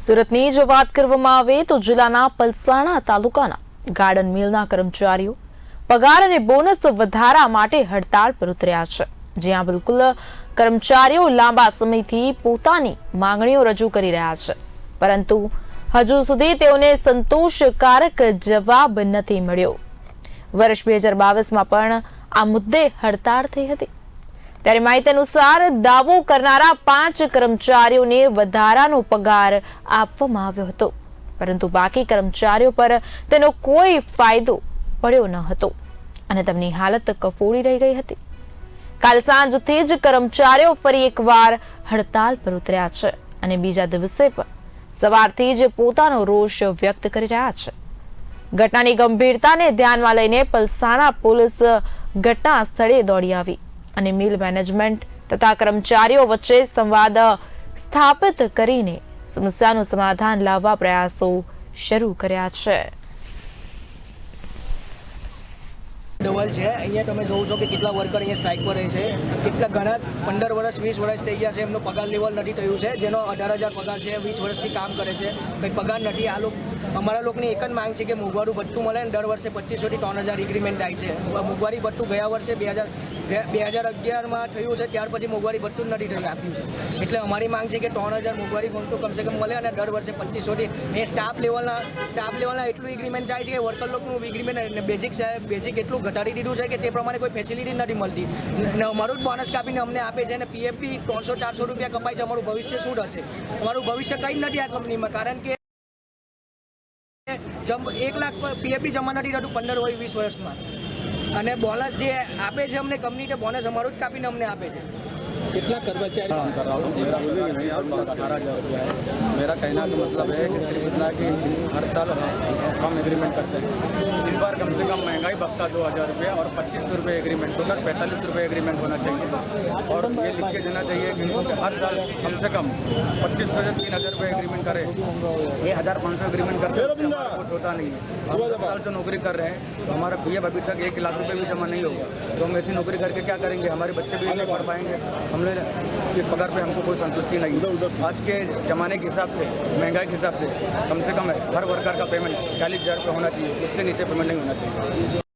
સુરતની જો વાત કરવામાં આવે તો જિલ્લાના પલસાણા તાલુકાના ગાર્ડન મિલના કર્મચારીઓ પગાર અને બોનસ વધારા માટે હડતાળ પર ઉતર્યા છે. જ્યાં બિલકુલ કર્મચારીઓ લાંબા સમયથી પોતાની માંગણીઓ રજૂ કરી રહ્યા છે. પરંતુ હજુ સુધી તેઓને સંતોષકારક જવાબ નથી મળ્યો. વર્ષ બે હજાર બાવીસમાં પણ આ મુદ્દે હડતાળ થઈ હતી. ત્યારે માહિતી અનુસાર દાવો કરનારા પાંચ કર્મચારીઓને વધારાનો પગાર આપવામાં આવ્યો હતો. પરંતુ બાકી કર્મચારીઓ પર તેનો કોઈ ફાયદો પડ્યો ન હતો અને તેમની હાલત કફોડી રહી ગઈ હતી. કાલ સાંજથી જ કર્મચારીઓ ફરી એકવાર હડતાલ પર ઉતર્યા છે અને બીજા દિવસે પણ સવારથી જ પોતાનો રોષ વ્યક્ત કરી રહ્યા છે. ઘટનાની ગંભીરતાને ધ્યાનમાં લઈને પલસાણા પોલીસ ઘટના સ્થળે દોડી આવી. અને મિલ મેનેજમેન્ટ તથા કર્મચારીઓ વચ્ચે સંવાદ સ્થાપિત કરીને સમસ્યાનું સમાધાન લાવવા પ્રયાસો શરૂ કર્યા છે. ડબલ છે. અહીંયા તમે જોવો છો કે કેટલા વર્કર અહીંયા સ્ટ્રાઇક પર રહે છે. કેટલા ઘણા પંદર વર્ષ, વીસ વર્ષ થઈ ગયા છે. એમનો પગાર લેવલ નથી થયું છે. જેનો અઢાર હજાર પગાર છે. વીસ વર્ષથી કામ કરે છે. કંઈ પગાર નથી. આ લોકો અમારા લોકોની એક જ માંગ છે કે મોંઘવારું ભથ્થું મળે ને દર વર્ષે પચીસોથી ત્રણ હજાર ઇગ્રીમેન્ટ થાય છે. મોંઘવારી ભથ્થું ગયા વર્ષે બે હજાર બે હજાર અગિયારમાં થયું છે. ત્યાર પછી મોંઘવારી ભથ્થું નથી થયું આપ્યું છે. એટલે અમારી માંગ છે કે ત્રણ હજાર મોંઘવારી ભથ્થું કમસે કમ મળે અને દર વર્ષે પચીસોથી એ સ્ટાફ લેવલના સ્ટાફ લેવલના એટલું ઇગ્રીમેન્ટ થાય છે કે વર્કર લોકોનું ઇન્ક્રીમેન્ટ બેઝિક બેઝિક એટલું ઘટાડી દીધું છે કે તે પ્રમાણે કોઈ ફેસિલિટી નથી મળતી. અમારું જ બોનસ કાપીને અમને આપે છે અને પીએફપી ત્રણસો, ચારસો રૂપિયા કપાય છે. અમારું ભવિષ્ય શું થશે? અમારું ભવિષ્ય કંઈ જ નથી આ કંપનીમાં કારણ કે જમ એક લાખ પીએફપી જમા નથી થતું પંદર હોય વીસ વર્ષમાં. અને બોનસ જે આપે છે અમને કંપની તે બોનસ અમારું જ કાપીને અમને આપે છે. कितना कर्मचारी काम कर रहा हूँ मेरा नहीं और अठारह हज़ार रुपया है मेरा कहना का मतलब है कि सिर्फ़ इतना कि हर साल हम एग्रीमेंट करते हैं। इस बार कम से कम महँगाई भत्ता दो हज़ार रुपया और पच्चीस सौ रुपये एग्रीमेंट टोटल पैंतालीस रुपये एग्रीमेंट होना चाहिए। और ये लिख के देना चाहिए कि हर साल कम से कम पच्चीस सौ से तीन हज़ार रुपये एग्रीमेंट करें। ये हज़ार पाँच सौ एग्रीमेंट करते कुछ होता नहीं है। हम साल से नौकरी कर रहे हैं तो हमारा पी अभी तक एक लाख रुपये भी जमा नहीं होगा। तो हम ऐसी नौकरी करके क्या करेंगे? हमारे बच्चे भी नहीं पढ़ पाएँगे। हम लोग इस पगार पे हमको कोई संतुष्टि नहीं। उधर उधर। आज के ज़माने के हिसाब से महँगाई के हिसाब से कम से कम हर वर्कर का पेमेंट चालीस हज़ार रुपये होना चाहिए उससे नीचे पेमेंट नहीं होना चाहिए।